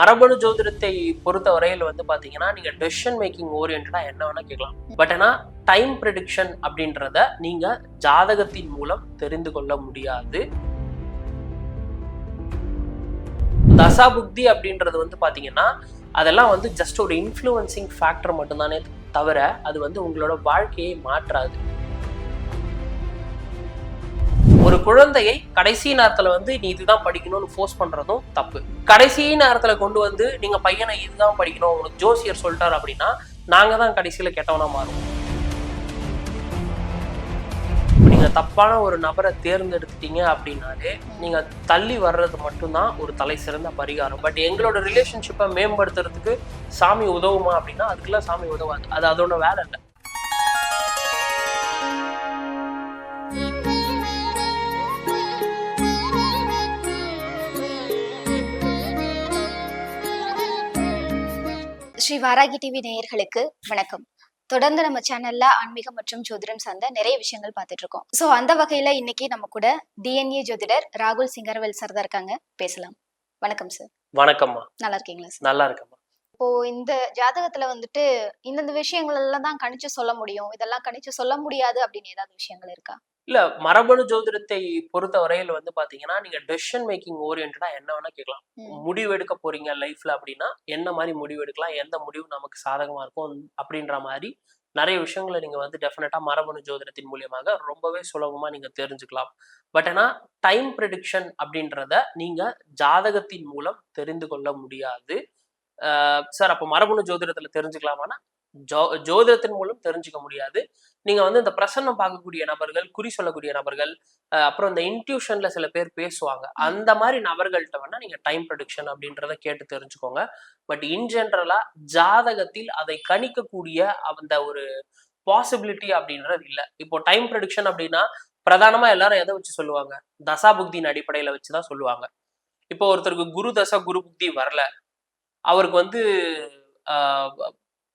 மரபணு ஜோதிடத்தை பொறுத்த வரையில் வந்து பார்த்தீங்கன்னா நீங்கள் டெசிஷன் மேக்கிங் ஓரியன்டாக என்ன வேணால் கேட்கலாம். பட் ஆனால் டைம் ப்ரெடிக்ஷன் அப்படின்றத நீங்கள் ஜாதகத்தின் மூலம் தெரிந்து கொள்ள முடியாது. தசாபுக்தி அப்படின்றது வந்து பார்த்தீங்கன்னா அதெல்லாம் வந்து ஜஸ்ட் ஒரு இன்ஃப்ளூயன்சிங் ஃபேக்டர் மட்டும்தானே தவிர அது வந்து உங்களோட வாழ்க்கையை மாற்றாது. குழந்தையை கடைசி நேரத்துல வந்து நீ இதுதான் படிக்கணும்னு ஃபோர்ஸ் பண்றதும் தப்பு. கடைசி நேரத்துல கொண்டு வந்து நீங்க பையனை இதுதான் படிக்கணும் உனக்கு ஜோசியர் சொல்லிட்டாரு அப்படின்னா நாங்க தான் கடைசியில கெட்டவனா மாறுவோம். நீங்க தப்பான ஒரு நபரை தேர்ந்தெடுத்துட்டீங்க அப்படின்னாலே நீங்க தள்ளி வர்றது மட்டும்தான் ஒரு தலை சிறந்த பரிகாரம். பட் எங்களோட ரிலேஷன்ஷிப்பை மேம்படுத்துறதுக்கு சாமி உதவுமா அப்படின்னா அதுக்கெல்லாம் சாமி உதவாது. அது அதோட வேலை இல்லை. ஸ்ரீ வாராகி டிவி நேயர்களுக்கு வணக்கம். தொடர்ந்து நம்ம சேனல்ல ஆன்மீகம் மற்றும் ஜோதிடம் சார்ந்த நிறைய விஷயங்கள் பார்த்துட்டு இருக்கோம். ஸோ அந்த வகையில இன்னைக்கு நம்ம கூட டிஎன்ஏ ஜோதிடர் ராகுல் சிங்கர்வேல் சார் தான் இருக்காங்க. பேசலாம். வணக்கம் சார் வணக்கம்மா. நல்லா இருக்கீங்களா சார் நல்லா இருக்கம்மா. இப்போ இந்த ஜாதகத்துல வந்துட்டு இந்தந்த விஷயங்கள் எல்லாம் தான் கணிச்சு சொல்ல முடியும். இதெல்லாம் கணிச்சு சொல்ல முடியாது அப்படின்னு ஏதாவது விஷயங்கள் இருக்கா? இல்ல மரபணு ஜோதிடத்தை பொறுத்த வரையில் வந்து பாத்தீங்கன்னா நீங்க டெசிஷன் மேக்கிங் ஓரியன்டா என்ன வேணா கேட்கலாம். முடிவு எடுக்க போறீங்க லைஃப்ல அப்படின்னா என்ன மாதிரி முடிவு எடுக்கலாம்? எந்த முடிவு நமக்கு சாதகமா இருக்கும்? அப்படின்ற மாதிரி நிறைய விஷயங்களை நீங்க வந்து டெஃபினட்டா மரபணு ஜோதிடத்தின் மூலியமாக ரொம்பவே சுலபமா நீங்க தெரிஞ்சுக்கலாம். பட் ஆனா டைம் ப்ரெடிக்ஷன் அப்படின்றத நீங்க ஜாதகத்தின் மூலம் தெரிந்து கொள்ள முடியாது. சார் அப்போ மரபணு ஜோதிடத்துல தெரிஞ்சுக்கலாமான்னா ஜோ ஜோதிடத்தின் மூலம் தெரிஞ்சுக்க முடியாது. நீங்க வந்து இந்த பிரசன்னம் பார்க்கக்கூடிய நபர்கள் குறி சொல்லக்கூடிய நபர்கள் அஹ் அப்புறம் இந்த இன்ட்யூஷன்ல சில பேர் பேசுவாங்க. அந்த மாதிரி நபர்கள்ட்ட வேணா நீங்க டைம் ப்ரொடிக்ஷன் அப்படின்றத கேட்டு தெரிஞ்சுக்கோங்க. பட் இன் ஜென்ரலா ஜாதகத்தில் அதை கணிக்கக்கூடிய அந்த ஒரு பாசிபிலிட்டி அப்படின்றது இல்லை. இப்போ டைம் ப்ரொடிக்ஷன் அப்படின்னா பிரதானமா எல்லாரும் எதை வச்சு சொல்லுவாங்க? தசா புக்தியின் அடிப்படையில வச்சுதான் சொல்லுவாங்க. இப்போ ஒருத்தருக்கு குரு தசா குரு புக்தி வரல. அவருக்கு வந்து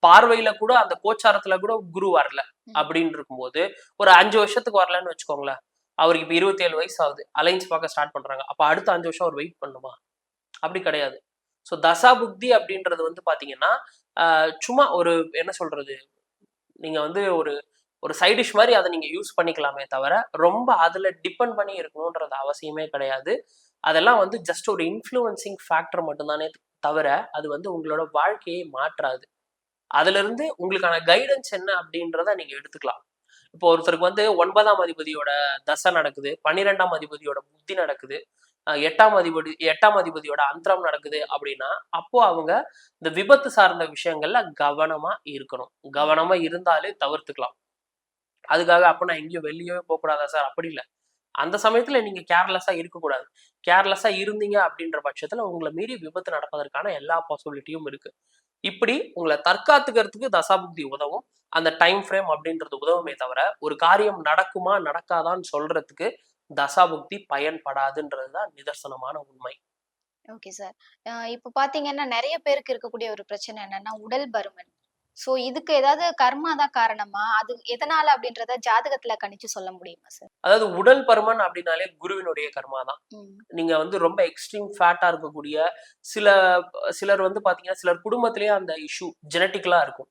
பார்வையில கூட அந்த கோச்சாரத்துல கூட குரு வரல அப்படின்னு இருக்கும்போது ஒரு அஞ்சு வருஷத்துக்கு வரலன்னு வச்சுக்கோங்களேன். அவருக்கு இப்ப இருபத்தி ஏழு வயசு ஆகுது. அலைன்ஸ் பார்க்க ஸ்டார்ட் பண்றாங்க. அப்ப அடுத்த அஞ்சு வருஷம் அவர் வெயிட் பண்ணுமா? அப்படி கிடையாது. ஸோ தசா புக்தி அப்படின்றது வந்து பாத்தீங்கன்னா சும்மா ஒரு என்ன சொல்றது நீங்க வந்து ஒரு ஒரு சைடிஷ் மாதிரி அதை நீங்க யூஸ் பண்ணிக்கலாமே தவிர ரொம்ப அதுல டிபெண்ட் பண்ணி இருக்கணுன்றது அவசியமே கிடையாது. அதெல்லாம் வந்து ஜஸ்ட் ஒரு இன்ஃப்ளூயன்சிங் ஃபேக்டர் மட்டும்தானே தவிர அது வந்து உங்களோட வாழ்க்கையை மாற்றாது. அதுல இருந்து உங்களுக்கான கைடன்ஸ் என்ன அப்படின்றத நீங்க எடுத்துக்கலாம். இப்போ ஒருத்தருக்கு வந்து ஒன்பதாம் அதிபதியோட தசை நடக்குது பன்னிரெண்டாம் அதிபதியோட புத்தி நடக்குது அஹ் எட்டாம் அதிபதி எட்டாம் அதிபதியோட அந்தரம் நடக்குது அப்படின்னா அப்போ அவங்க இந்த விபத்து சார்ந்த விஷயங்கள்ல கவனமா இருக்கணும். கவனமா இருந்தாலே தவிர்த்துக்கலாம். அதுக்காக அப்ப நான் எங்கேயும் வெளியவே போகக்கூடாதா சார்? அப்படி இல்லை. அந்த சமயத்துல நீங்க கேர்லெஸ்ஸா இருக்கக்கூடாது. கேர்லெஸ்ஸா இருந்தீங்க அப்படின்ற பட்சத்துல உங்களை மீறி விபத்து நடப்பதற்கான எல்லா பாசிபிலிட்டியும் இருக்கு. இப்படி உங்களை தற்காத்துக்கிறதுக்கு தசாபுக்தி உதவும். அந்த டைம் ஃப்ரேம் அப்படின்றது உதவுமே தவிர ஒரு காரியம் நடக்குமா நடக்காதான்னு சொல்றதுக்கு தசாபுக்தி பயன்படாதுன்றது தான் நிதர்சனமான உண்மை. ஓகே சார் இப்போ பாத்தீங்கன்னா நிறைய பேருக்கு இருக்கக்கூடிய ஒரு பிரச்சனை என்னன்னா உடல் பருமன். சோ இதுக்கு ஏதாவது கர்மா தான் காரணமா? அது எதனால அப்படின்றத ஜாதகத்துல கணிச்சு சொல்ல முடியுமா சார் அதாவது உடல் பருமன் அப்படின்னாலே குருவினுடைய கர்மா தான். நீங்க வந்து ரொம்ப எக்ஸ்ட்ரீம் ஃபேட்டா இருக்கக்கூடிய சில சிலர் வந்து பாத்தீங்கன்னா சிலர் குடும்பத்திலேயே அந்த இஷ்யூ ஜெனட்டிக்கலா இருக்கும்.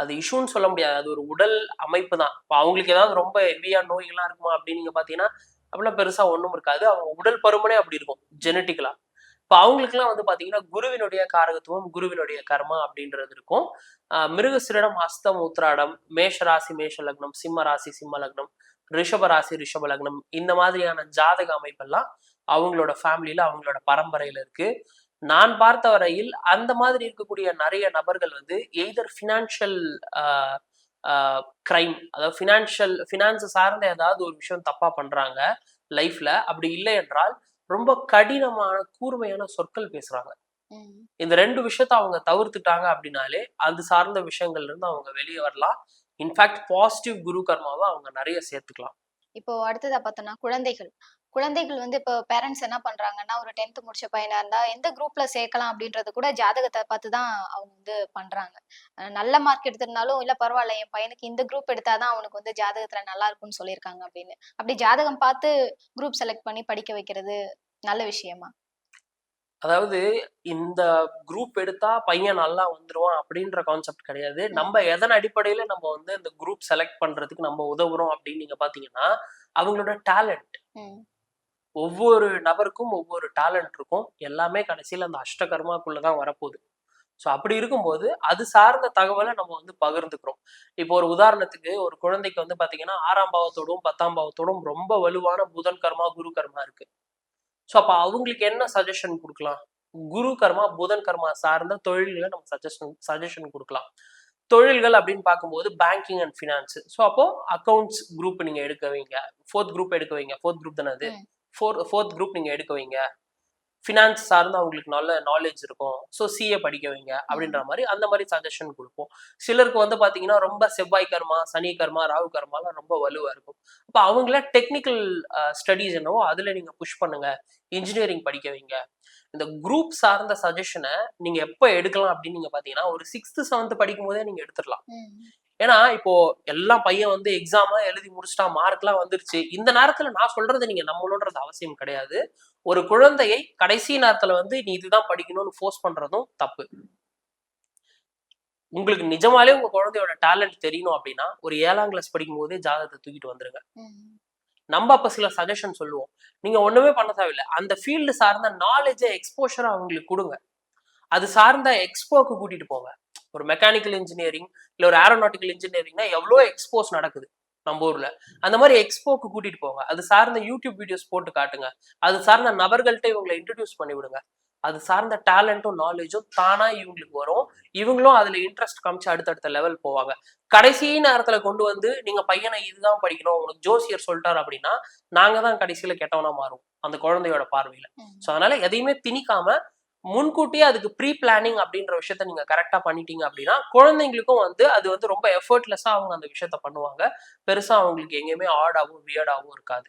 அது இஷ்யூன்னு சொல்ல முடியாது. அது ஒரு உடல் அமைப்பு தான். இப்போ அவங்களுக்கு ஏதாவது ரொம்ப ஹெவியா நோய்கள்லாம் இருக்குமா அப்படின்னு நீங்க பாத்தீங்கன்னா அப்படிலாம் பெருசா ஒண்ணும் இருக்காது. அவங்க உடல் பருமனே அப்படி இருக்கும் ஜெனட்டிக்கலா இப்போ அவங்களுக்குலாம் வந்து பாத்தீங்கன்னா குருவினுடைய காரகத்துவம் குருவினுடைய கர்மா அப்படின்றது இருக்கும். ஆஹ் மிருகசிரிடம் ஹஸ்தம் உத்ராடம் மேஷ ராசி மேஷ லக்னம் சிம்ம ராசி சிம்ம லக்னம் ரிஷப ராசி ரிஷப லக்னம் இந்த மாதிரியான ஜாதக அமைப்பெல்லாம் அவங்களோட ஃபேமிலியில அவங்களோட பரம்பரையில இருக்கு. நான் பார்த்த வரையில் அந்த மாதிரி இருக்கக்கூடிய நிறைய நபர்கள் வந்து எய்தர் ஃபினான்ஷியல் கிரைம் அதாவது ஃபினான்ஷியல் ஃபினான்ஸ் சார்ந்த ஏதாவது ஒரு விஷயம் தப்பா பண்றாங்க லைஃப்ல அப்படி இல்லை என்றால் ரொம்ப கடினமான கூர்மையான சொற்கள் பேசுறாங்க. இந்த ரெண்டு விஷயத்த அவங்க தவிர்த்துட்டாங்க அப்படின்னாலே அது சார்ந்த விஷயங்கள்ல இருந்து அவங்க வெளியே வரலாம். இன்ஃபேக்ட் பாசிட்டிவ் குரு கர்மாவை அவங்க நிறைய சேர்த்துக்கலாம். இப்போ அடுத்ததா பார்த்தோம்னா குழந்தைகள். குழந்தைகள் வந்து இப்போ பேரண்ட்ஸ் என்ன பண்றாங்கன்னா ஒரு டென்த் முடிச்ச பையனா இருந்தா எந்த குரூப்ல சேர்க்கலாம் அப்படின்றது கூட ஜாதகத்தை பார்த்து தான் அவங்க வந்து பண்றாங்க. நல்ல மார்க் எடுத்திருந்தாலும் இல்ல பரவாயில்ல என் பையனுக்கு இந்த குரூப் எடுத்தாதான் அவனுக்கு வந்து ஜாதகத்துல நல்லா இருக்கும்னு சொல்லியிருக்காங்க அப்படின்னு. அப்படி ஜாதகம் பார்த்து குரூப் செலக்ட் பண்ணி படிக்க வைக்கிறது நல்ல விஷயமா? அதாவது இந்த குரூப் எடுத்தா பையன் நல்லா வந்துருவான் அப்படின்ற கான்செப்ட் கிடையாது. நம்ம எதன் அடிப்படையில நம்ம வந்து இந்த குரூப் செலக்ட் பண்றதுக்கு நம்ம உதவுறோம் அப்படின்னு நீங்க பாத்தீங்கன்னா அவங்களோட டேலண்ட். ஒவ்வொரு நபருக்கும் ஒவ்வொரு டேலண்ட் இருக்கும். எல்லாமே கடைசியில அந்த அஷ்டகர்மாக்குள்ளதான் வரப்போகுது. ஸோ அப்படி இருக்கும்போது அது சார்ந்த தகவலை நம்ம வந்து பகிர்ந்துக்கிறோம். இப்போ ஒரு உதாரணத்துக்கு ஒரு குழந்தைக்கு வந்து பாத்தீங்கன்னா ஆறாம் பாவத்தோடும் பத்தாம் பாவத்தோடும் ரொம்ப வலுவான புதன் கர்மா குரு கர்மா இருக்கு. ஸோ அப்போ அவங்களுக்கு என்ன சஜஷன் கொடுக்கலாம்? குரு கர்மா புதன் கர்மா சார்ந்த தொழில்களை நம்ம சஜஷன் சஜஷன் கொடுக்கலாம். தொழில்கள் அப்படின்னு பார்க்கும்போது பேங்கிங் அண்ட் ஃபினான்ஸ் ஸோ அப்போ அக்கௌண்ட்ஸ் குரூப் நீங்க எடுக்க வைங்க. ஃபோர்த் குரூப் எடுக்க வைங்க. ஃபோர்த் குரூப் தானே அது? ஃபோர் ஃபோர்த் குரூப் நீங்க எடுக்க வைங்க. ஃபினான்ஸ் சார்ந்து அவங்களுக்கு நல்ல நாலேஜ் இருக்கும். ஸோ சிஏ படிக்க வைங்க அப்படின்ற மாதிரி அந்த மாதிரி சஜஷன் கொடுப்போம். சிலருக்கு வந்து பாத்தீங்கன்னா ரொம்ப செவ்வாய் கர்மா சனி கர்மா ராகு கர்மாலாம் ரொம்ப வலுவா இருக்கும். அப்போ அவங்கள டெக்னிக்கல் ஸ்டடீஸ் என்னவோ அதுல நீங்க புஷ் பண்ணுங்க. இன்ஜினியரிங் படிக்க வைங்க. இந்த குரூப் சார்ந்த சஜஷனை நீங்க எப்போ எடுக்கலாம் அப்படின்னு நீங்க பாத்தீங்கன்னா ஒரு சிக்ஸ்த் செவன்த் படிக்கும் போதே நீங்க எடுத்துடலாம். ஏன்னா இப்போ எல்லாம் பையன் வந்து எக்ஸாமா எழுதி முடிச்சிட்டா மார்க்லாம் வந்துருச்சு. இந்த நேரத்துல நான் சொல்றது நீங்க நம்மளோன்றது அவசியம் கிடையாது. ஒரு குழந்தையை கடைசி நேரத்துல வந்து நீ இதுதான் படிக்கணும்னு ஃபோர்ஸ் பண்றதும் தப்பு. உங்களுக்கு நிஜமாலே உங்க குழந்தையோட டேலண்ட் தெரியணும் அப்படின்னா ஒரு ஏழாம் கிளாஸ் படிக்கும் போதே ஜாதகத்தை தூக்கிட்டு வந்துருங்க. நம்ம அப்ப சில சஜஷன் சொல்லுவோம். நீங்க ஒண்ணுமே பண்ண தேவையில்லை. அந்த ஃபீல்டு சார்ந்த நாலேஜை எக்ஸ்போஷர் அவங்களுக்கு கொடுங்க. அது சார்ந்த எக்ஸ்போக்கு கூட்டிட்டு போங்க. ஒரு மெக்கானிக்கல் இன்ஜினியரிங் இல்ல ஒரு ஏரோநாட்டிக்கல் இன்ஜினியரிங்னா எவ்வளோ எக்ஸ்போஸ் நடக்குது நம்ம ஊர்ல. அந்த மாதிரி எக்ஸ்போக்கு கூட்டிட்டு போங்க. அது சார்ந்த யூடியூப் வீடியோஸ் போட்டு காட்டுங்க. அது சார்ந்த நபர்கள்ட்ட இவங்களை இன்ட்ரடியூஸ் பண்ணி விடுங்க. அது சார்ந்த டேலண்ட்டும் நாலேஜும் தானா இவங்களுக்கு வரும். இவங்களும் அதுல இன்ட்ரெஸ்ட் காமிச்சு அடுத்தடுத்த லெவல் போவாங்க. கடைசி நேரத்துல கொண்டு வந்து நீங்க பையனை இதுதான் படிக்கணும் உனக்கு ஜோசியர் சொல்லிட்டாரு அப்படின்னா நாங்க தான் கடைசியில கெட்டவனா மாறும் அந்த குழந்தையோட பார்வையில. ஸோ அதனால எதையுமே திணிக்காம முன்கூட்டியே அதுக்கு ப்ரீ பிளானிங் அப்படின்ற விஷயத்த நீங்க கரெக்டா பண்ணிட்டீங்க அப்படின்னா குழந்தைங்களுக்கும் வந்து அது வந்து ரொம்ப எஃபர்ட்லெஸ்ஸா அவங்க அந்த விஷயத்த பண்ணுவாங்க. பெருசா அவங்களுக்கு எங்கேயுமே ஆடாவும் வியர்டாவும் இருக்காது.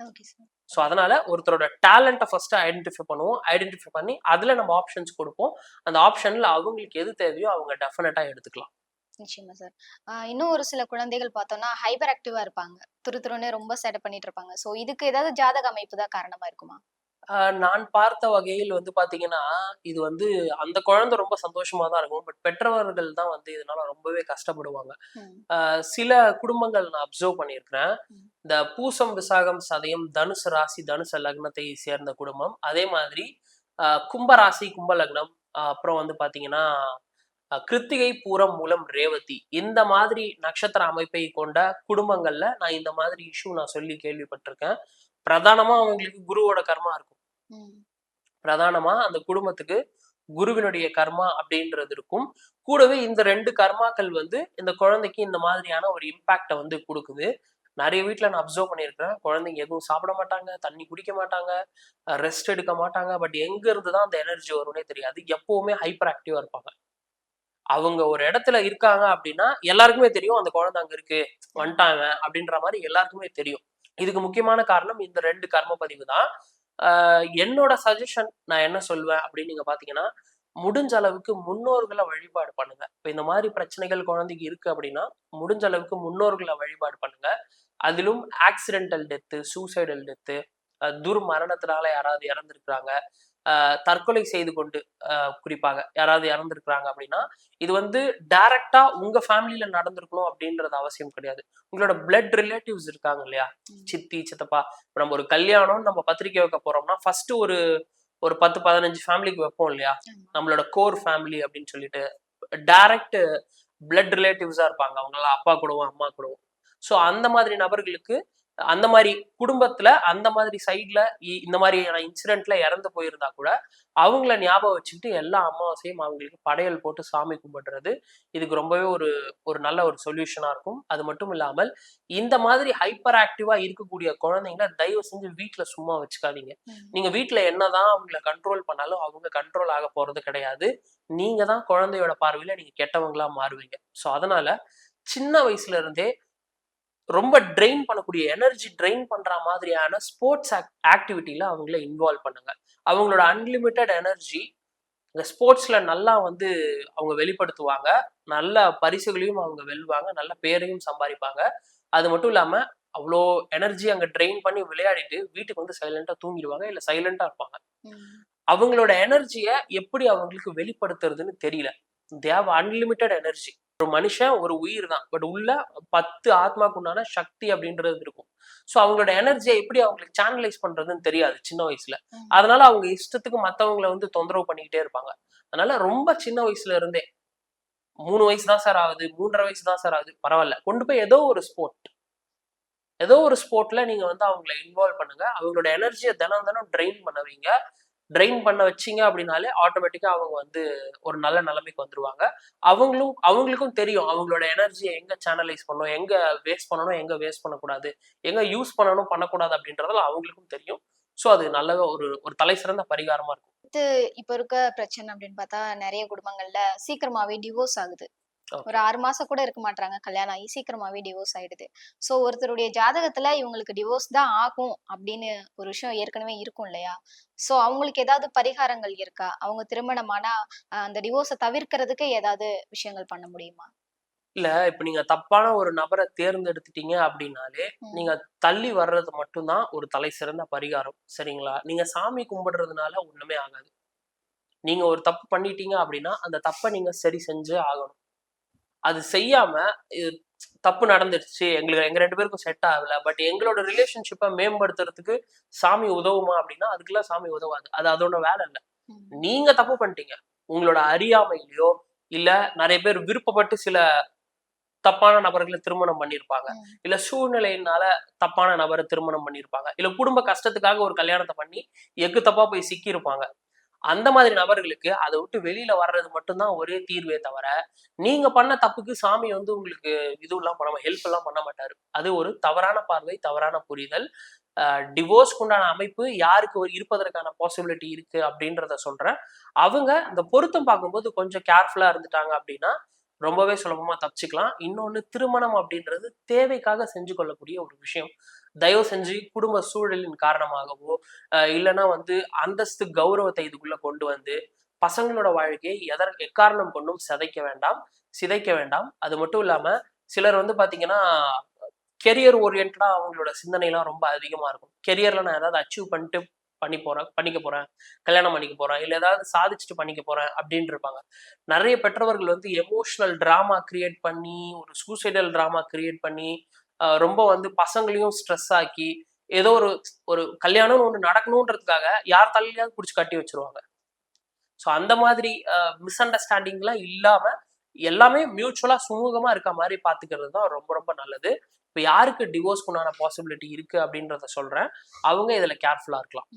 ஓகே சார் ஸோ அதனால ஒருத்தரோட டேலண்ட்டை ஃபர்ஸ்ட் ஐடென்டிஃபை பண்ணுவோம். ஐடென்டிஃபை பண்ணி அதுல நம்ம ஆப்ஷன்ஸ் கொடுப்போம். அந்த ஆப்ஷன்ல அவங்களுக்கு எது தேவையோ அவங்க டெஃபினட்டா எடுத்துக்கலாம். நிச்சயமா சார் இன்னும் ஒரு சில குழந்தைகள் பார்த்தோம்னா ஹைப்பர் ஆக்டிவா இருப்பாங்க. துரு துருன்னு ரொம்ப சேட்டை பண்ணிட்டு இருப்பாங்க. சோ இதுக்கு ஏதாவது ஜாதக அமைப்பு தான் காரணமா இருக்குமா? நான் பார்த்த வகையில் வந்து பாத்தீங்கன்னா இது வந்து அந்த குழந்தை ரொம்ப சந்தோஷமா தான் இருக்கும். பட் பெற்றவர்கள் தான் வந்து இதனால ரொம்பவே கஷ்டப்படுவாங்க. சில குடும்பங்கள் நான் அப்சர்வ் பண்ணியிருக்கிறேன். இந்த பூசம் விசாகம் சதயம் தனுசு ராசி தனுசு லக்னத்தை சேர்ந்த குடும்பம். அதே மாதிரி கும்ப ராசி கும்ப லக்னம் அப்புறம் வந்து பாத்தீங்கன்னா கிருத்திகை பூரம் மூலம் ரேவதி. இந்த மாதிரி நட்சத்திர அமைப்பை கொண்ட குடும்பங்கள்ல நான் இந்த மாதிரி இஷ்யூ நான் சொல்லி கேள்விப்பட்டிருக்கேன். பிரதானமா அவங்களுக்கு குருவோட கர்மா இருக்கும். பிரதானமா அந்த குடும்பத்துக்கு குருவினுடைய கர்மா அப்படின்றது இருக்கும். கூடவே இந்த ரெண்டு கர்மாக்கள் வந்து இந்த குழந்தைக்கு இந்த மாதிரியான ஒரு இம்பாக்டை வந்து கொடுக்குது. நிறைய வீட்டில் நான் அப்சர்வ் பண்ணியிருக்கிறேன். குழந்தைங்க எதுவும் சாப்பிட மாட்டாங்க தண்ணி குடிக்க மாட்டாங்க ரெஸ்ட் எடுக்க மாட்டாங்க. பட் எங்க இருந்து தான் அந்த எனர்ஜி வரும்னே தெரியாது. எப்பவுமே ஹைப்பர் ஆக்டிவாக இருப்பாங்க. அவங்க ஒரு இடத்துல இருக்காங்க அப்படின்னா எல்லாருக்குமே தெரியும் அந்த குழந்தை அங்க இருக்கு வந்துட்டாங்க அப்படின்ற மாதிரி எல்லாருக்குமே தெரியும். இதுக்கு முக்கியமான காரணம் இந்த ரெண்டு கர்ம பதிவு தான். என்னோட சஜஷன் நான் என்ன சொல்லுவேன் அப்படின்னு நீங்க பாத்தீங்கன்னா முடிஞ்ச அளவுக்கு முன்னோர்களை வழிபாடு பண்ணுங்க. இப்ப இந்த மாதிரி பிரச்சனைகள் குழந்தைக்கு இருக்கு அப்படின்னா முடிஞ்ச அளவுக்கு முன்னோர்களை வழிபாடு பண்ணுங்க. அதிலும் ஆக்சிடென்டல் டெத்து சூசைடல் டெத்து துர்மரணத்தினால யாராவது இறந்துருக்குறாங்க. தற்கொலை செய்து கொண்டு குறிப்பாக யாராவது இறந்துருக்குறாங்க அப்படின்னா இது வந்து டைரக்டா உங்க ஃபேமிலியில நடந்திருக்கணும் அப்படின்றது அவசியம் கிடையாது. உங்களோட பிளட் ரிலேட்டிவ்ஸ் இருக்காங்க இல்லையா. சித்தி சித்தப்பா நம்ம ஒரு கல்யாணம் நம்ம பத்திரிக்கை வைக்க போறோம்னா ஃபர்ஸ்ட் ஒரு ஒரு பத்து பதினஞ்சு ஃபேமிலிக்கு வைப்போம் இல்லையா. நம்மளோட கோர் ஃபேமிலி அப்படின்னு சொல்லிட்டு டைரக்ட் பிளட் ரிலேட்டிவ்ஸா இருப்பாங்க. அவங்களாம் அப்பா கூடவும் அம்மா கூடவும் ஸோ அந்த மாதிரி நபர்களுக்கு அந்த மாதிரி குடும்பத்துல அந்த மாதிரி சைட்ல இந்த மாதிரியான இன்சிடென்ட்ல இறந்து போயிருந்தா கூட அவங்கள ஞாபகம் வச்சுக்கிட்டு எல்லா அமாவாசையும் அவங்களுக்கு படையல் போட்டு சாமி கும்பிடுறது இதுக்கு ரொம்பவே ஒரு ஒரு நல்ல ஒரு சொல்யூஷனா இருக்கும். அது மட்டும் இல்லாமல் இந்த மாதிரி ஹைப்பர் ஆக்டிவா இருக்கக்கூடிய குழந்தைங்கள தயவு செஞ்சு வீட்ல சும்மா வச்சுக்காதீங்க. நீங்க வீட்ல என்னதான் அவங்கள கண்ட்ரோல் பண்ணாலும் அவங்க கண்ட்ரோல் ஆக போறது கிடையாது. நீங்க தான் குழந்தையோட பார்வையில நீங்க கெட்டவங்களா மாறுவீங்க. ஸோ அதனால சின்ன வயசுல இருந்தே ரொம்ப ட்ரெயின் பண்ணக்கூடிய எனர்ஜி ட்ரெயின் பண்ற மாதிரியான ஸ்போர்ட்ஸ் ஆக்டிவிட்டியில அவங்கள இன்வால்வ் பண்ணுங்க. அவங்களோட அன்லிமிட்டெட் எனர்ஜி இந்த ஸ்போர்ட்ஸ்ல நல்லா வந்து அவங்க வெளிப்படுத்துவாங்க. நல்ல பரிசுகளையும் அவங்க வெல்வாங்க. நல்ல பேரையும் சம்பாதிப்பாங்க. அது மட்டும் இல்லாம அவ்வளோ எனர்ஜி அங்க ட்ரெயின் பண்ணி விளையாடிட்டு வீட்டுக்கு வந்து சைலண்டா தூங்கிடுவாங்க இல்ல சைலண்டா இருப்பாங்க. அவங்களோட எனர்ஜியை எப்படி அவங்களுக்கு வெளிப்படுத்துறதுன்னு தெரியல. தேவ அன்லிமிட்டெட் எனர்ஜி ஒரு மனுஷன் ஒரு உயிர் தான் பட் உள்ள பத்து ஆத்மாக்கு உண்டான சக்தி அப்படின்றது இருக்கும். ஸோ அவங்களோட எனர்ஜியை எப்படி அவங்களுக்கு சேனலைஸ் பண்றதுன்னு தெரியாது சின்ன வயசுல. அதனால அவங்க இஷ்டத்துக்கு மத்தவங்களை வந்து தொந்தரவு பண்ணிக்கிட்டே இருப்பாங்க. அதனால ரொம்ப சின்ன வயசுல இருந்தே மூணு வயசு தான் சார் ஆகுது மூன்றரை வயசு தான் சார் ஆகுது பரவாயில்ல. கொண்டு போய் ஏதோ ஒரு ஸ்போர்ட் ஏதோ ஒரு ஸ்போர்ட்ல நீங்க வந்து அவங்கள இன்வால்வ் பண்ணுங்க. அவங்களோட எனர்ஜியை தினம் தினம் ட்ரெயின் பண்ண வைங்க. ட்ரெயின் பண்ண வச்சீங்க அப்படின்னாலே ஆட்டோமேட்டிக்காக அவங்க வந்து ஒரு நல்ல நிலைமைக்கு வந்துருவாங்க. அவங்களும் அவங்களுக்கும் தெரியும் அவங்களோட எனர்ஜியை எங்க சேனலைஸ் பண்ணணும் எங்க வேஸ்ட் பண்ணணும் எங்க வேஸ்ட் பண்ணக்கூடாது எங்க யூஸ் பண்ணணும் பண்ணக்கூடாது அப்படின்றதுல அவங்களுக்கும் தெரியும். ஸோ அது நல்ல ஒரு ஒரு தலை சிறந்த பரிகாரமா இருக்கும். இப்போ இருக்க பிரச்சனை அப்படின்னு பார்த்தா நிறைய குடும்பங்கள்ல சீக்கிரமாவே டிவோர்ஸ் ஆகுது. ஒரு ஆறு மாசம் கூட இருக்க மாட்டாங்க கல்யாணம் ஆகி சீக்கிரமாவே டிவோர்ஸ் ஆயிடுது. சோ ஒருத்தருடைய ஜாதகத்துல இவங்களுக்கு டிவோர்ஸ் தான் ஆகும் அப்படின்னு ஒரு விஷயம் ஏற்கனவே இருக்கும் இல்லையா? சோ அவங்களுக்கு ஏதாவது பரிகாரங்கள் இருக்கா? அவங்க திருமணமானா அந்த டிவோர்ஸை தவிர்க்கிறதுக்கு ஏதாவது விஷயங்கள் பண்ண முடியுமா? இல்ல இப்ப நீங்க தப்பான ஒரு நபரை தேர்ந்தெடுத்துட்டீங்க அப்படின்னாலே. நீங்க தள்ளி வர்றது மட்டும்தான் ஒரு தலை சிறந்த பரிகாரம். சரிங்களா? நீங்க சாமி கும்பிடுறதுனால ஒண்ணுமே ஆகாது. நீங்க ஒரு தப்பு பண்ணிட்டீங்க அப்படின்னா அந்த தப்பை நீங்க சரி செஞ்சே ஆகணும். அது செய்யாம தப்பு நடந்துருச்சு எங்களுக்கு எங்க ரெண்டு பேருக்கும் செட் ஆகல பட் எங்களோட ரிலேஷன்ஷிப்பை மேம்படுத்துறதுக்கு சாமி உதவுமா அப்படின்னா அதுக்கெல்லாம் சாமி உதவாது. அது அதோட வேலை இல்லை. நீங்க தப்பு பண்ணிட்டீங்க. உங்களோட அறியாமையிலயோ இல்ல நிறைய பேர் விருப்பப்பட்டு சில தப்பான நபர்களை திருமணம் பண்ணியிருப்பாங்க. இல்ல சூழ்நிலையினால தப்பான நபரை திருமணம் பண்ணியிருப்பாங்க இல்ல குடும்ப கஷ்டத்துக்காக ஒரு கல்யாணத்தை பண்ணி எக்கு தப்பா போய் சிக்கி இருப்பாங்க அந்த மாதிரி நபர்களுக்கு அதை விட்டு வெளியில வர்றது மட்டும்தான் ஒரே தீர்வே தவிர நீங்க பண்ண தப்புக்கு சாமி வந்து உங்களுக்கு இதுவெல்லாம் பண்ண ஹெல்ப் எல்லாம் பண்ண மாட்டாரு. அது ஒரு தவறான பார்வை தவறான புரிதல். டிவோர்ஸ்க்கு உண்டான அமைப்பு யாருக்கு ஒரு இருப்பதற்கான பாசிபிலிட்டி இருக்கு அப்படின்றத சொல்றேன். அவங்க அந்த பொருத்தம் பார்க்கும்போது கொஞ்சம் கேர்ஃபுல்லா இருந்துட்டாங்க அப்படின்னா ரொம்பவே சுலபமா தப்பிச்சுக்கலாம். இன்னொன்னு திருமணம் அப்படின்றது தேவைக்காக செஞ்சு கொள்ளக்கூடிய ஒரு விஷயம். தயவு செஞ்சு குடும்ப சூழலின் காரணமாகவோ இல்லைன்னா வந்து அந்தஸ்து கௌரவத்தை இதுக்குள்ள கொண்டு வந்து பசங்களோட வாழ்க்கையை எதர் எக்காரணம் கொண்டும் சிதைக்க வேண்டாம் சிதைக்க வேண்டாம். அது மட்டும் இல்லாம சிலர் வந்து பாத்தீங்கன்னா கெரியர் ஓரியன்டா அவங்களோட சிந்தனைலாம் ரொம்ப அதிகமா இருக்கும். கெரியர்ல நான் ஏதாவது அச்சீவ் பண்ணிட்டு பண்ணி போறேன் பண்ணிக்க போறேன் கல்யாணம் பண்ணிக்க போறேன் இல்லை ஏதாவது சாதிச்சுட்டு பண்ணிக்க போறேன் அப்படின்னு இருப்பாங்க. நிறைய பெற்றவர்கள் வந்து எமோஷனல் டிராமா கிரியேட் பண்ணி ஒரு சூசைடல் டிராமா கிரியேட் பண்ணி ரொம்ப வந்து பசங்களையும் ஸ்ட்ரெஸ் ஆக்கி ஏதோ ஒரு ஒரு கல்யாணம்னு ஒன்று நடக்கணுன்றதுக்காக யார் தலையிலையாவது பிடிச்சி கட்டி வச்சிருவாங்க. ஸோ அந்த மாதிரி மிஸ் அண்டர்ஸ்டாண்டிங்லாம் இல்லாம எல்லாமே மியூச்சுவலா சுமூகமா இருக்க மாதிரி பார்த்துக்கிறது தான் ரொம்ப ரொம்ப நல்லது. இப்போ யாருக்கு டிவோர்ஸ்க்குண்டான பாசிபிலிட்டி இருக்கு அப்படின்றத சொல்றேன். அவங்க இதுல கேர்ஃபுல்லா இருக்கலாம்.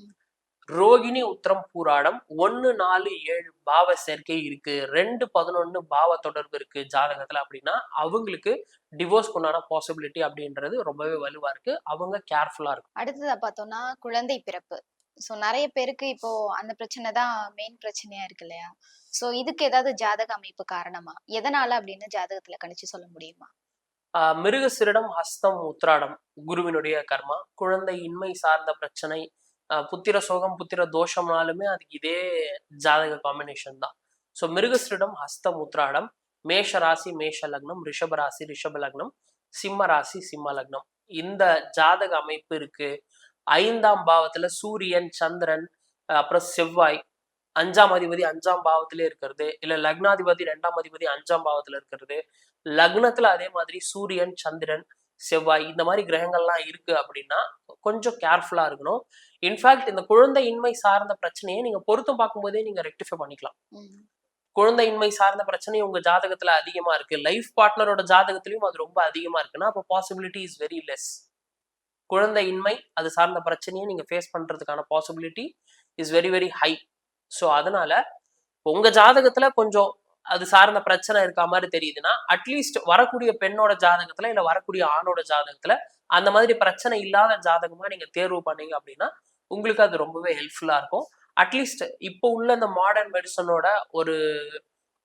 ரோகிணி உத்திரம் பூராடம் ஒன்னு நாலு ஏழு பாவ சேர்க்கை இருக்கு. ரெண்டு பதினொன்னு பாவ தொடர்பு இருக்கு ஜாதகத்துல அப்படின்னா அவங்களுக்கு டிவோர்ஸ்க்கு உண்டான பாசிபிலிட்டி அப்படின்றது ரொம்பவே வலுவா இருக்கு. அவங்க கேர்ஃபுல்லா இருக்கும் அடுத்ததா பார்த்தோம்னா குழந்தை பிறப்பு. சோ நிறைய பேருக்கு இப்போ அந்த பிரச்சனை தான் மெயின் பிரச்சனையா இருக்கு இல்லையா? சோ இதுக்கு ஏதாவது ஜாதக அமைப்பு காரணமா? எதனால அப்படின்னு ஜாதகத்துல கணிச்சு சொல்ல முடியுமா? மிருகசிரிடம் ஹஸ்தம் உத்ராடம் குருவினுடைய கர்மா. குழந்தை இன்மை சார்ந்த பிரச்சனை புத்திர சோகம் புத்திர தோஷம்னாலுமே அதுக்கு இதே ஜாதக காம்பினேஷன் தான். ஸோ மிருகஸ்ரிடம் ஹஸ்த உத்ராடம் மேஷ ராசி மேஷ லக்னம் ரிஷப ராசி ரிஷப லக்னம் சிம்ம ராசி சிம்ம லக்னம் இந்த ஜாதக அமைப்பு இருக்கு. ஐந்தாம் பாவத்துல சூரியன் சந்திரன் அப்புறம் செவ்வாய் அஞ்சாம் அதிபதி அஞ்சாம் பாவத்திலே இருக்கிறது. இல்ல லக்னாதிபதி ரெண்டாம் அதிபதி அஞ்சாம் பாவத்துல இருக்கிறது. லக்னத்துல அதே மாதிரி சூரியன் சந்திரன் செவ்வாய் இந்த மாதிரி கிரகங்கள்லாம் இருக்கு அப்படின்னா கொஞ்சம் கேர்ஃபுல்லா இருக்கணும். இன்ஃபேக்ட் இந்த குழந்தையின்மை சார்ந்த பிரச்சனையை நீங்க பொருத்தம் பார்க்கும்போதே நீங்க ரெக்டிஃபை பண்ணிக்கலாம். ம். குழந்தையின்மை சார்ந்த பிரச்சனை உங்க ஜாதகத்துல அதிகமா இருக்கு. லைஃப் பார்ட்னரோட ஜாதகத்திலயும் அது ரொம்ப அதிகமா இருக்குன்னா அப்போ பாசிபிலிட்டி இஸ் வெரி லெஸ் குழந்தையின்மை அது சார்ந்த பிரச்சனையை நீங்க ஃபேஸ் பண்றதுக்கான possibility is very very high so அதனால உங்க ஜாதகத்துல கொஞ்சம் அது சார்ந்த பிரச்சனை இருக்க மாதிரி தெரியுதுன்னா அட்லீஸ்ட் வரக்கூடிய பெண்ணோட ஜாதகத்துல இல்ல வரக்கூடிய ஆணோட ஜாதகத்துல அந்த மாதிரி பிரச்சனை இல்லாத ஜாதகமா நீங்க தேர்வு பண்ணீங்க அப்படின்னா உங்களுக்கு அது ரொம்பவே ஹெல்ப்ஃபுல்லா இருக்கும். அட்லீஸ்ட் இப்போ உள்ள இந்த மாடர்ன் மெடிசனோட ஒரு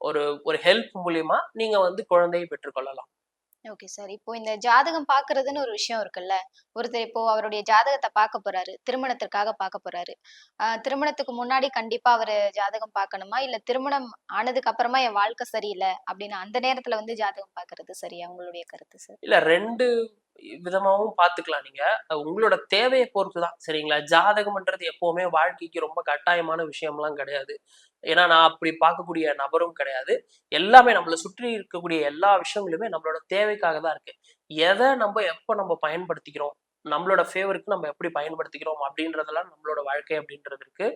ஒரு ஒரு ஹெல்ப் மூலியமா நீங்க வந்து குழந்தையை பெற்றுக்கொள்ளலாம். ஓகே சார் இப்போ இந்த ஜாதகம் பாக்குறதுன்னு ஒரு விஷயம் இருக்குல்ல. ஒருத்தர் இப்போ அவருடைய ஜாதகத்தை பார்க்க போறாரு. திருமணத்திற்காக பார்க்க போறாரு. ஆஹ் திருமணத்துக்கு முன்னாடி கண்டிப்பா அவரு ஜாதகம் பார்க்கணுமா? இல்ல திருமணம் ஆனதுக்கு அப்புறமா என் வாழ்க்கை சரியில்லை அப்படின்னு அந்த நேரத்துல வந்து ஜாதகம் பாக்குறது சரியா? உங்களுடைய கருத்து சார் இல்ல ரெண்டு விதமாவும் பார்த்துக்கலாம் நீங்க. உங்களோட தேவையை பொறுத்து தான் சரிங்களா? ஜாதகம்ன்றது எப்பவுமே வாழ்க்கைக்கு ரொம்ப கட்டாயமான விஷயம்லாம் கிடையாது. ஏன்னா நான் அப்படி பார்க்கக்கூடிய நபரும் கிடையாது. எல்லாமே நம்மளை சுற்றி இருக்கக்கூடிய எல்லா விஷயங்களுமே நம்மளோட தேவைக்காக தான் இருக்கு. எதை நம்ம எப்போ நம்ம பயன்படுத்திக்கிறோம்? நம்மளோட ஃபேவருக்கு நம்ம எப்படி பயன்படுத்திக்கிறோம்? அப்படின்றதெல்லாம் நம்மளோட வாழ்க்கை அப்படின்றது இருக்கு.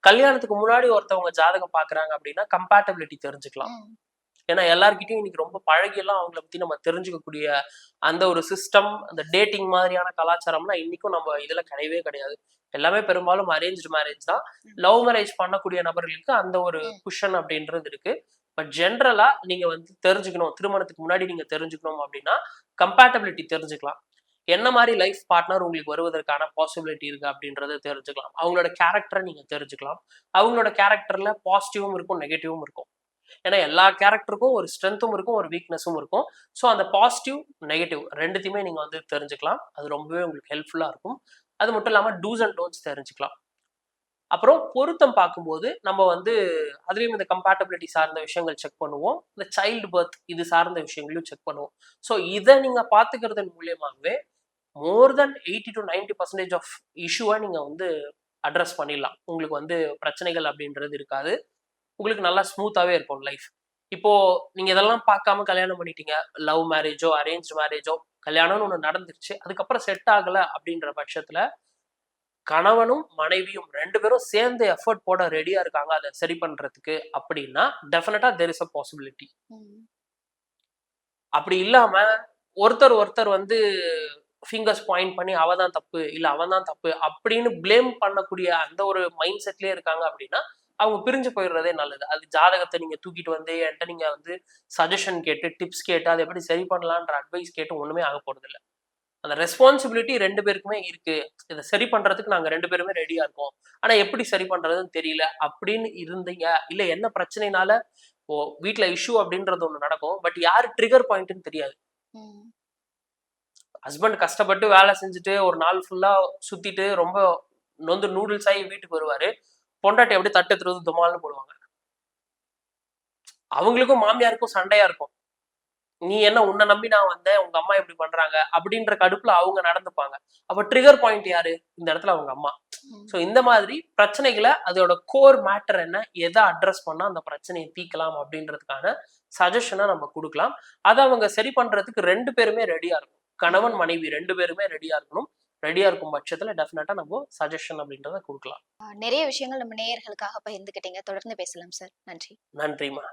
கல்யாணத்துக்கு முன்னாடி ஒருத்தவங்க ஜாதகம் பாக்குறாங்க அப்படின்னா கம்பேட்டபிலிட்டி தெரிஞ்சுக்கலாம். ஏன்னா எல்லார்கிட்டயும் இன்னைக்கு ரொம்ப பழகியெல்லாம் அவங்கள பத்தி நம்ம தெரிஞ்சுக்கக்கூடிய அந்த ஒரு சிஸ்டம் அந்த டேட்டிங் மாதிரியான கலாச்சாரம்லாம் இன்னைக்கும் நம்ம இதுல கிடையவே கிடையாது. எல்லாமே பெரும்பாலும் அரேஞ்ச் மேரேஜ் தான். லவ் மேரேஜ் பண்ணக்கூடிய நபர்களுக்கு அந்த ஒரு. குஷன் அப்படின்றது இருக்கு. பட் ஜென்ரலா நீங்க வந்து தெரிஞ்சுக்கணும் திருமணத்துக்கு முன்னாடி நீங்க தெரிஞ்சுக்கணும் அப்படின்னா கம்பேட்டபிலிட்டி தெரிஞ்சுக்கலாம். என்ன மாதிரி லைஃப் பார்ட்னர் உங்களுக்கு வருவதற்கான பாசிபிலிட்டி இருக்கு அப்படின்றத தெரிஞ்சுக்கலாம். அவங்களோட கேரக்டரை நீங்க தெரிஞ்சுக்கலாம். அவங்களோட கேரக்டர்ல பாசிட்டிவும் இருக்கும் நெகட்டிவும் இருக்கும். ஏன்னா எல்லா கேரக்டருக்கும் ஒரு ஸ்ட்ரென்த்தும் இருக்கும் ஒரு வீக்னஸும் இருக்கும். ஸோ அந்த பாசிட்டிவ் நெகட்டிவ் ரெண்டுத்தையுமே நீங்கள் வந்து தெரிஞ்சுக்கலாம். அது ரொம்பவே உங்களுக்கு ஹெல்ப்ஃபுல்லாக இருக்கும். அது மட்டும் இல்லாமல் டூஸ் அண்ட் டோன்ஸ் தெரிஞ்சுக்கலாம். அப்புறம் பொருத்தம் பார்க்கும்போது நம்ம வந்து அதுலேயும் இந்த கம்பேட்டபிலிட்டி சார்ந்த விஷயங்கள் செக் பண்ணுவோம். இந்த சைல்டு பர்த் இது சார்ந்த விஷயங்களையும் செக் பண்ணுவோம். ஸோ இதை நீங்கள் பார்த்துக்கிறதன் மூலியமாகவே more than eighty to ninety percentage of இஷ்யூவை நீங்கள் வந்து அட்ரஸ் பண்ணிடலாம். உங்களுக்கு வந்து பிரச்சனைகள் அப்படின்றது இருக்காது. உங்களுக்கு நல்லா ஸ்மூத்தாவே இருக்கும் லைஃப் இப்போ நீங்க இதெல்லாம் பார்க்காம கல்யாணம் பண்ணிட்டீங்க. லவ் மேரேஜோ அரேஞ்ச் மேரேஜோ கல்யாணம்னு ஒன்று நடந்துருச்சு. அதுக்கப்புறம் செட் ஆகல அப்படின்ற பட்சத்துல கணவனும் மனைவியும் ரெண்டு பேரும் சேர்ந்து எஃபர்ட் போட ரெடியா இருக்காங்க. அதை சரி பண்றதுக்கு அப்படின்னா டெஃபினட்டா தெர் இஸ் அ பாசிபிலிட்டி. அப்படி இல்லாம ஒருத்தர் ஒருத்தர் வந்து ஃபிங்கர்ஸ் பாயிண்ட் பண்ணி அவ தான் தப்பு இல்ல அவன் தான் தப்பு அப்படின்னு ப்ளேம் பண்ணக்கூடிய அந்த ஒரு மைண்ட் செட்லயே இருக்காங்க அப்படின்னா அவங்க பிரிஞ்சு போயிடுறதே நல்லது. அது ஜாதகத்தை நீங்க தூக்கிட்டு வந்து என்கிட்ட நீங்க வந்து சஜஷன் கேட்டு டிப்ஸ் கேட்டு அதை எப்படி சரி பண்ணலான்ற அட்வைஸ் கேட்டு ஒண்ணுமே ஆக போறது இல்ல அந்த ரெஸ்பான்சிபிலிட்டி ரெண்டு பேருக்குமே இருக்கு. இதை சரி பண்றதுக்கு நாங்க ரெண்டு பேருமே ரெடியா இருக்கோம். ஆனா எப்படி சரி பண்றதுன்னு தெரியல. அப்படின்னு இருந்தீங்க. இல்ல என்ன பிரச்சனைனால ஓ வீட்ல இஷ்யூ அப்படின்றது ஒண்ணு நடக்கும். பட் யாரு ட்ரிகர் பாயிண்ட்னு தெரியாது. ஹஸ்பண்ட் கஷ்டப்பட்டு வேலை செஞ்சுட்டு ஒரு நாள் ஃபுல்லா சுத்திட்டு ரொம்ப நொந்து நூடுல்ஸ் ஆகி வீட்டுக்கு வருவாரு. பொண்டாட்டி அப்படியே தட்டு திருவது துமால்னு போடுவாங்க. அவங்களுக்கும் மாமியாருக்கும் சண்டையா இருக்கும். நீ என்ன உன்னை நம்பி நான் வந்தேன் உங்க அம்மா இப்படி பண்றாங்க அப்படின்ற கடுப்புல அவங்க நடந்துப்பாங்க. அப்ப ட்ரிகர் பாயிண்ட் யாரு? இந்த இடத்துல அவங்க அம்மா. ஸோ இந்த மாதிரி பிரச்சனைகளை அதோட கோர் மேட்டர் என்ன? எதை அட்ரஸ் பண்ணா அந்த பிரச்சனையை தீக்கலாம் அப்படின்றதுக்கான சஜஷனை நம்ம கொடுக்கலாம். அதை அவங்க சரி பண்றதுக்கு ரெண்டு பேருமே ரெடியா இருக்கும் கணவன் மனைவி ரெண்டு பேருமே ரெடியா இருக்கணும். ரெடியா இருக்கும் பட்சத்துல டெஃபினட்டா நம்ம சஜஷன் அப்படின்றத கொடுக்கலாம். நிறைய விஷயங்கள் நம்ம நேயர்களுக்காக பகிர்ந்துக்கிட்டீங்க. தொடர்ந்து பேசலாம் சார் நன்றி. நன்றிமா